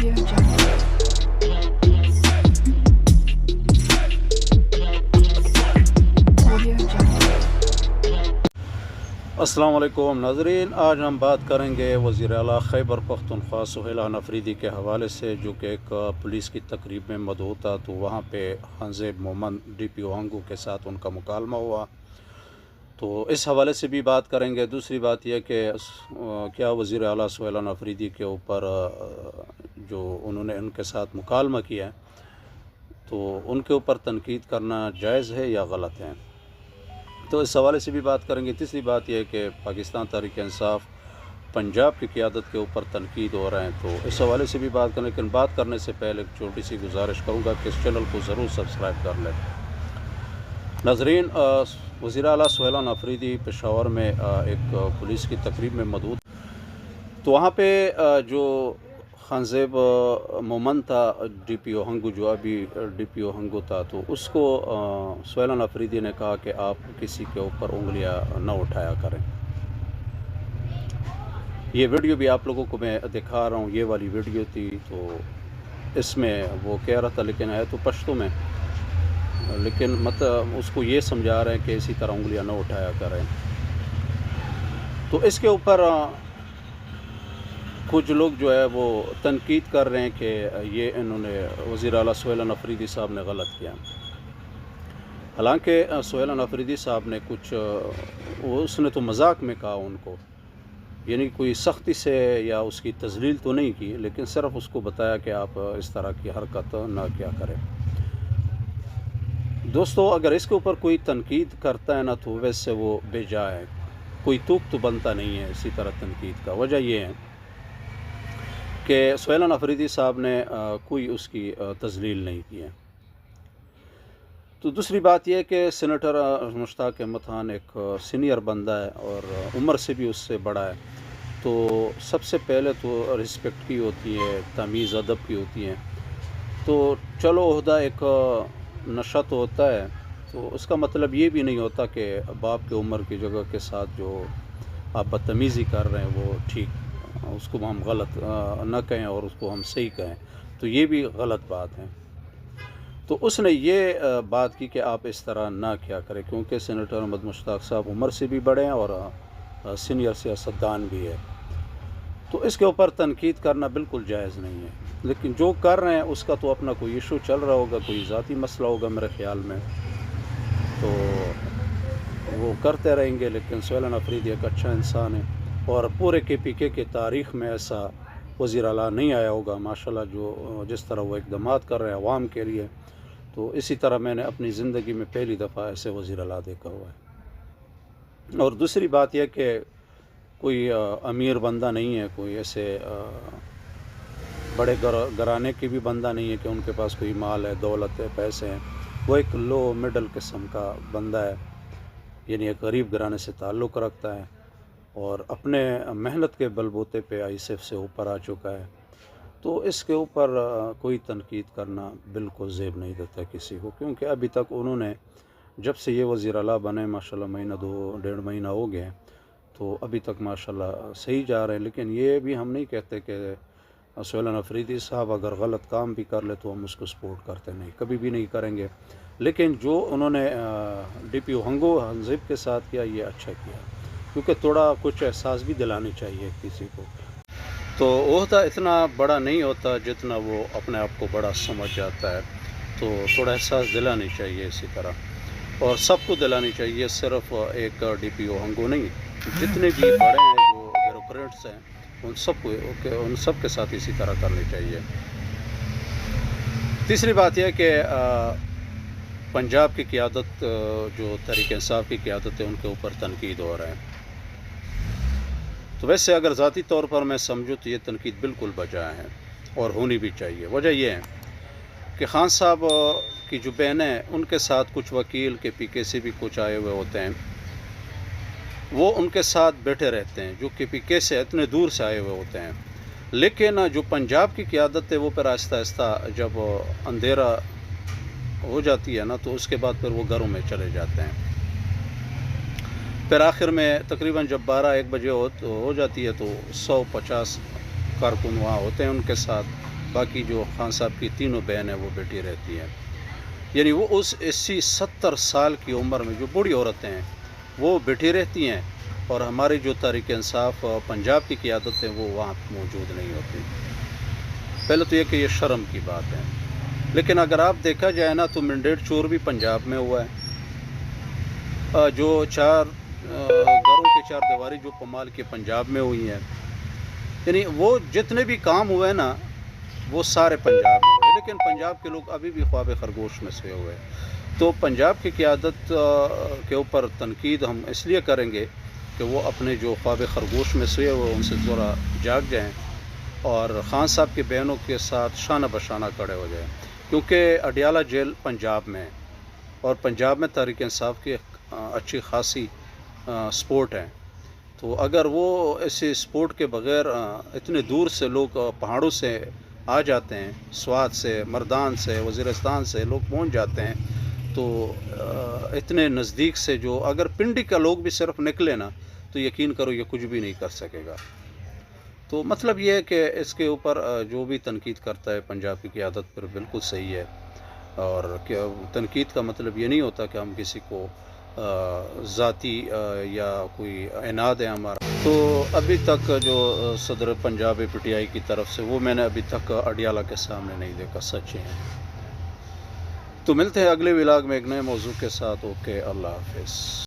السلام علیکم ناظرین آج ہم بات کریں گے وزیر اعلیٰ خیبر پختونخوا سہیلان افریدی کے حوالے سے، جو کہ ایک پولیس کی تقریب میں مدعو تھا، تو وہاں پہ حنزیب مومن ڈی پی او کے ساتھ ان کا مکالمہ ہوا۔ تو اس حوالے سے بھی بات کریں گے۔ دوسری بات یہ کہ کیا وزیر اعلیٰ سہیلان افریدی کے اوپر جو انہوں نے ان کے ساتھ مکالمہ کیا ہے، تو ان کے اوپر تنقید کرنا جائز ہے یا غلط ہے؟ تو اس حوالے سے بھی بات کریں گے۔ تیسری بات یہ ہے کہ پاکستان تحریک انصاف پنجاب کی قیادت کے اوپر تنقید ہو رہے ہیں۔ تو اس حوالے سے بھی بات کریں، لیکن بات کرنے سے پہلے ایک چھوٹی سی گزارش کروں گا کہ اس چینل کو ضرور سبسکرائب کر لیں۔ ناظرین وزیر اعلیٰ سہیلان افریدی پشاور میں ایک پولیس کی تقریب میں موجود تو وہاں پہ جو خانزیب مومن تھا، ڈی پی او ہنگو جو ابھی ڈی پی او ہنگو تھا، تو اس کو سہیلان افریدی نے کہا کہ آپ کسی کے اوپر انگلیاں نہ اٹھایا کریں۔ یہ ویڈیو بھی آپ لوگوں کو میں دکھا رہا ہوں، یہ والی ویڈیو تھی، تو اس میں وہ کہہ رہا تھا، لیکن ہے تو پشتو میں۔ لیکن مطلب اس کو یہ سمجھا رہے ہیں کہ اسی طرح انگلیاں نہ اٹھایا کریں۔ تو اس کے اوپر کچھ لوگ جو ہے وہ تنقید کر رہے ہیں کہ یہ انہوں نے وزیر اعلیٰ سہیلان افریدی صاحب نے غلط کیا۔ حالانکہ آ، سہیلان افریدی صاحب نے کچھ اس نے تو مذاق میں کہا ان کو یعنی کوئی سختی سے یا اس کی تزلیل تو نہیں کی لیکن صرف اس کو بتایا کہ آپ اس طرح کی حرکت نہ کیا کریں۔ دوستو اگر اس کے اوپر کوئی تنقید کرتا ہے نا تو ویسے وہ بے جا ہے۔ کوئی توک تو بنتا نہیں ہے اسی طرح تنقید کا۔ وجہ یہ ہے کہ سہیلان افریدی صاحب نے کوئی اس کی آ، تزلیل نہیں کی ہے۔ تو دوسری بات یہ ہے کہ سینیٹر مشتاق احمد خان ایک سینئر بندہ ہے اور عمر سے بھی اس سے بڑا ہے۔ تو سب سے پہلے تو رسپیکٹ کی ہوتی ہے تمیز ادب کی ہوتی ہے۔ تو چلو عہدہ ایک نشہ تو ہوتا ہے، تو اس کا مطلب یہ بھی نہیں ہوتا کہ باپ کے عمر کی جگہ کے ساتھ جو آپ بدتمیزی کر رہے ہیں، وہ ٹھیک، اس کو ہم غلط نہ کہیں اور اس کو ہم صحیح کہیں۔ تو یہ بھی غلط بات ہے۔ تو اس نے یہ بات کی کہ آپ اس طرح نہ کیا کریں، کیونکہ سینیٹر احمد مشتاق صاحب عمر سے بھی بڑے ہیں اور سینئر سیاستدان بھی ہے تو اس کے اوپر تنقید کرنا بالکل جائز نہیں ہے۔ لیکن جو کر رہے ہیں، اس کا تو اپنا کوئی ایشو چل رہا ہوگا، کوئی ذاتی مسئلہ ہوگا میرے خیال میں۔ تو وہ کرتے رہیں گے، لیکن سہیلان افریدی ایک اچھا انسان ہے۔ اور پورے کے پی کے کے تاریخ میں ایسا وزیر اعلیٰ نہیں آیا ہوگا، ماشاءاللہ جو جس طرح وہ اقدامات کر رہے ہیں عوام کے لیے۔ تو اسی طرح میں نے اپنی زندگی میں پہلی دفعہ ایسے وزیر اعلیٰ دیکھا ہوا ہے۔ اور دوسری بات یہ کہ کوئی امیر بندہ نہیں ہے، کوئی ایسے بڑے گھرانے کی بھی بندہ نہیں ہے کہ ان کے پاس کوئی مال ہے، دولت ہے، پیسے ہیں۔ وہ ایک لو مڈل قسم کا بندہ ہے یعنی ایک غریب گھرانے سے تعلق رکھتا ہے اور اپنے محنت کے بل بوتے پہ آئی ایف سے اوپر آ چکا ہے۔ تو اس کے اوپر کوئی تنقید کرنا بالکل زیب نہیں دیتا کسی کو، کیونکہ ابھی تک انہوں نے جب سے یہ وزیر اعلیٰ بنے، ماشاءاللہ مہینہ دو، ڈیڑھ مہینہ ہو گئے تو ابھی تک ماشاءاللہ صحیح جا رہے ہیں۔ لیکن یہ بھی ہم نہیں کہتے کہ سہیلان افریدی صاحب اگر غلط کام بھی کر لے تو ہم اس کو سپورٹ کرتے نہیں، کبھی بھی نہیں کریں گے۔ لیکن جو انہوں نے ڈی پی او ہنگو ہنزیب کے ساتھ کیا، یہ اچھا کیا۔ کیونکہ تھوڑا کچھ احساس بھی دلانی چاہیے کسی کو۔ تو عہدہ اتنا بڑا نہیں ہوتا جتنا وہ اپنے آپ کو بڑا سمجھ جاتا ہے۔ تو تھوڑا احساس دلانی چاہیے اسی طرح۔ اور سب کو دلانی چاہیے، صرف ایک ڈی پی او ہنگو نہیں جتنے بھی بڑے ہیں جو بیوروکریٹس ہیں، ان سب کو ان سب کے ساتھ اسی طرح کرنی چاہیے۔ تیسری بات یہ کہ پنجاب کی قیادت جو تحریک انصاف کی قیادت ہے، ان کے اوپر تنقید ہو رہا ہے۔ تو ویسے اگر ذاتی طور پر میں سمجھوں تو یہ تنقید بالکل بجا ہے اور ہونی بھی چاہیے۔ وجہ یہ ہے کہ خان صاحب کی جو بہنیں ہیں، ان کے ساتھ کچھ وکیل کے پی کے سے بھی کچھ آئے ہوئے ہوتے ہیں۔ وہ ان کے ساتھ بیٹھے رہتے ہیں، جو کہ پی کے سے اتنے دور سے آئے ہوئے ہوتے ہیں۔ لیکن جو پنجاب کی قیادت ہے، وہ پھر آہستہ آہستہ جب اندھیرا ہو جاتی ہے نا، تو اس کے بعد پھر وہ گھروں میں چلے جاتے ہیں۔ پھر آخر میں تقریباً جب بارہ ایک بجے ہو ہو جاتی ہے، تو سو پچاس کارکن وہاں ہوتے ہیں ان کے ساتھ۔ باقی جو خان صاحب کی تینوں بہن ہیں، وہ بیٹی رہتی ہیں۔ یعنی وہ اس اسی ستر سال کی عمر میں جو بوڑھی عورتیں ہیں وہ بیٹھی رہتی ہیں اور ہماری جو تاریخ انصاف پنجاب کی قیادت ہے وہ وہاں موجود نہیں ہوتی۔ پہلے تو یہ کہ یہ شرم کی بات ہے۔ لیکن اگر آپ دیکھا جائے نا، تو منڈیٹ چور بھی پنجاب میں ہوا ہے۔ جو چار گھروں کے چار دیواری جو پمال کے پنجاب میں ہوئی ہیں یعنی وہ جتنے بھی کام ہوئے نا، وہ سارے پنجاب میں ہوئے۔ لیکن پنجاب کے لوگ ابھی بھی خواب خرگوش میں سے ہوئے تو پنجاب کی قیادت کے اوپر تنقید ہم اس لیے کریں گے کہ وہ اپنے جو خواب خرگوش میں سوئے ہوئے ان سے ذرا جاگ جائیں اور خان صاحب کی بہنوں کے ساتھ شانہ بشانہ کھڑے ہو جائیں۔ کیونکہ اڈیالہ جیل پنجاب میں ہے اور پنجاب میں تحریک انصاف کی اچھی خاصی سپورٹ ہے۔ تو اگر وہ ایسے سپورٹ کے بغیر اتنے دور سے لوگ پہاڑوں سے آ جاتے ہیں سوات سے، مردان سے، وزیرستان سے لوگ پہنچ جاتے ہیں تو اتنے نزدیک سے جو اگر پنڈی کا لوگ بھی صرف نکلے نا، تو یقین کرو یہ کچھ بھی نہیں کر سکے گا۔ تو مطلب یہ ہے کہ اس کے اوپر جو بھی تنقید کرتا ہے پنجاب کی قیادت پر بالکل صحیح ہے۔ اور تنقید کا مطلب یہ نہیں ہوتا کہ ہم کسی کو ذاتی یا کوئی عناد ہے ہمارا۔ تو ابھی تک جو صدر پنجاب پی ٹی آئی کی طرف سے، وہ میں نے ابھی تک اڈیالہ کے سامنے نہیں دیکھا، سچ ہے۔ تو ملتے ہیں اگلے ولاگ میں ایک نئے موضوع کے ساتھ. اوکے اللہ حافظ.